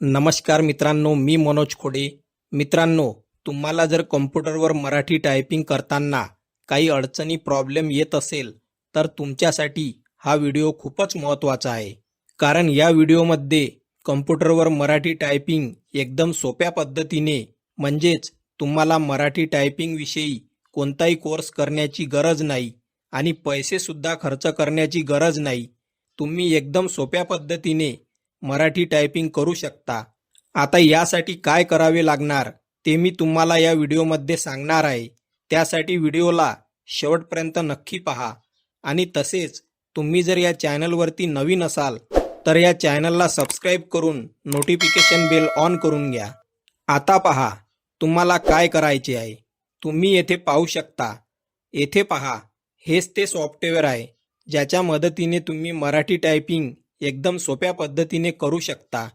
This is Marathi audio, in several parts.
नमस्कार मित्रांनो मी मनोज खोडे. मित्रांनो तुम्हाला जर कॉम्प्युटरवर मराठी टायपिंग करताना काही अडचणी प्रॉब्लेम येत असेल तर तुमच्यासाठी हा व्हिडिओ खूपच महत्त्वाचा आहे. कारण या व्हिडिओमध्ये कॉम्प्युटरवर मराठी टायपिंग एकदम सोप्या पद्धतीने म्हणजेच तुम्हाला मराठी टायपिंगविषयी कोणताही कोर्स करण्याची गरज नाही आणि पैसेसुद्धा खर्च करण्याची गरज नाही तुम्ही एकदम सोप्या पद्धतीने मराठी टायपिंग करू शकता. आता यासाठी काय करावे लागणार ते मी तुम्हाला या व्हिडिओमध्ये सांगणार आहे. त्यासाठी व्हिडिओला शेवटपर्यंत नक्की पहा. आणि तसेच तुम्ही जर या चॅनलवरती नवीन असाल तर या चॅनलला सबस्क्राईब करून नोटिफिकेशन बेल ऑन करून घ्या. आता पहा तुम्हाला काय करायचे आहे. तुम्ही येथे पाहू शकता. येथे पहा हेच ते सॉफ्टवेअर आहे ज्याच्या मदतीने तुम्ही मराठी टायपिंग एकदम सोप्या पद्धतीने करू शकता.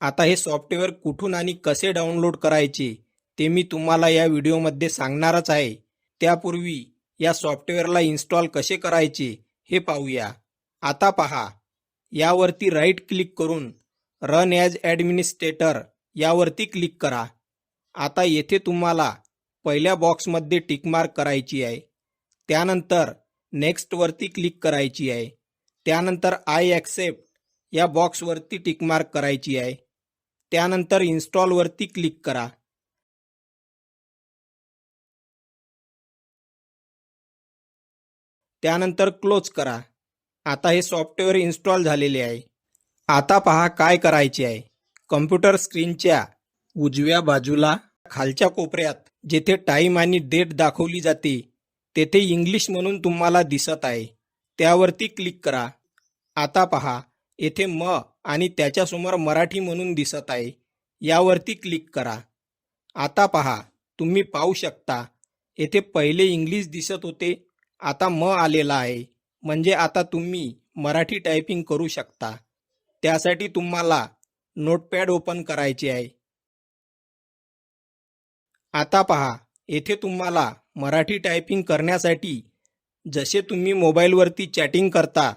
आता हे सॉफ्टवेअर कुठून आणि कसे डाउनलोड करायचे ते मी तुम्हाला या व्हिडिओमध्ये सांगणारच आहे. त्यापूर्वी या सॉफ्टवेअरला इन्स्टॉल कसे करायचे हे पाहूया. आता पहा. यावरती राईट क्लिक करून रन ॲज ॲडमिनिस्ट्रेटर यावरती क्लिक करा. आता येथे तुम्हाला पहिल्या बॉक्समध्ये टिकमार्क करायची आहे. त्यानंतर नेक्स्टवरती क्लिक करायची आहे. त्यानंतर आय ॲक्सेप्ट या बॉक्सवरती टिकमार्क करायची आहे. त्यानंतर इन्स्टॉलवरती क्लिक करा. त्यानंतर क्लोज करा. आता हे सॉफ्टवेअर इन्स्टॉल झालेले आहे. आता पहा काय करायचे आहे. कम्प्युटर स्क्रीनच्या उजव्या बाजूला खालच्या कोपऱ्यात जेथे टाइम आणि डेट दाखवली जाते तेथे इंग्लिश म्हणून तुम्हाला दिसत आहे. त्यावरती क्लिक करा. आता पहा येथे म आणि त्याच्यासमोर मराठी म्हणून दिसत आहे. यावरती क्लिक करा. आता पहा तुम्ही पाहू शकता येथे पहिले इंग्लिश दिसत होते आता म आलेला आहे. म्हणजे आता तुम्ही मराठी टायपिंग करू शकता. त्यासाठी तुम्हाला नोटपॅड ओपन करायचे आहे. आता पहा येथे तुम्हाला मराठी टायपिंग करण्यासाठी जसे तुम्ही मोबाईलवरती चॅटिंग करता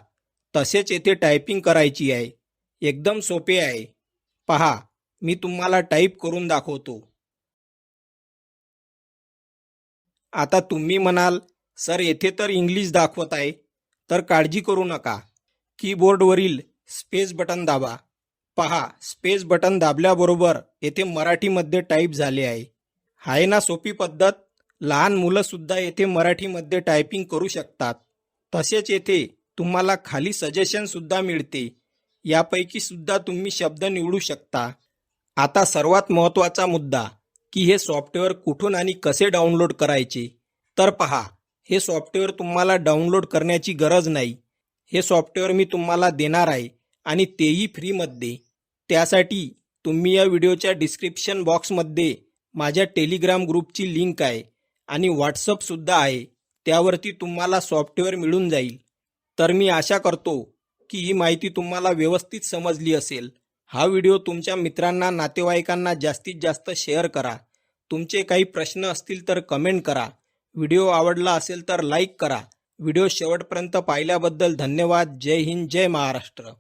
तसेच येथे टायपिंग करायची आहे. एकदम सोपे आहे. पहा मी तुम्हाला टाईप करून दाखवतो. आता तुम्ही म्हणाल सर येथे तर इंग्लिश दाखवत आहे तर काळजी करू नका. कीबोर्डवरील स्पेस बटन दाबा. पहा स्पेस बटन दाबल्याबरोबर येथे मराठीमध्ये टाईप झाले आहे. आहे ना सोपी पद्धत. लहान मुलंसुद्धा येथे मराठीमध्ये टायपिंग करू शकतात. तसेच येथे तुम्हाला खाली सजेशनसुद्धा मिळते. यापैकी सुद्धा तुम्ही शब्द निवडू शकता. आता सर्वात महत्त्वाचा मुद्दा की हे सॉफ्टवेअर कुठून आणि कसे डाउनलोड करायचे? तर पहा हे सॉफ्टवेअर तुम्हाला डाउनलोड करण्याची गरज नाही. हे सॉफ्टवेअर मी तुम्हाला देणार आहे आणि तेही फ्रीमध्ये त्यासाठी तुम्ही या व्हिडिओच्या डिस्क्रिप्शन बॉक्समध्ये माझ्या टेलिग्राम ग्रुपची लिंक आहे आणि व्हॉट्सअपसुद्धा आहे. त्यावरती तुम्हाला सॉफ्टवेअर मिळून जाईल. तर मी आशा करतो की ही माहिती तुम्हाला व्यवस्थित समजली असेल. हा व्हिडिओ तुमच्या मित्रांना नातेवाईकांना जास्तीत जास्त शेअर करा. तुमचे काही प्रश्न असतील तर कमेंट करा. व्हिडिओ आवडला असेल तर लाईक करा. व्हिडिओ शेवटपर्यंत पाहिल्याबद्दल धन्यवाद. जय हिंद जय महाराष्ट्र.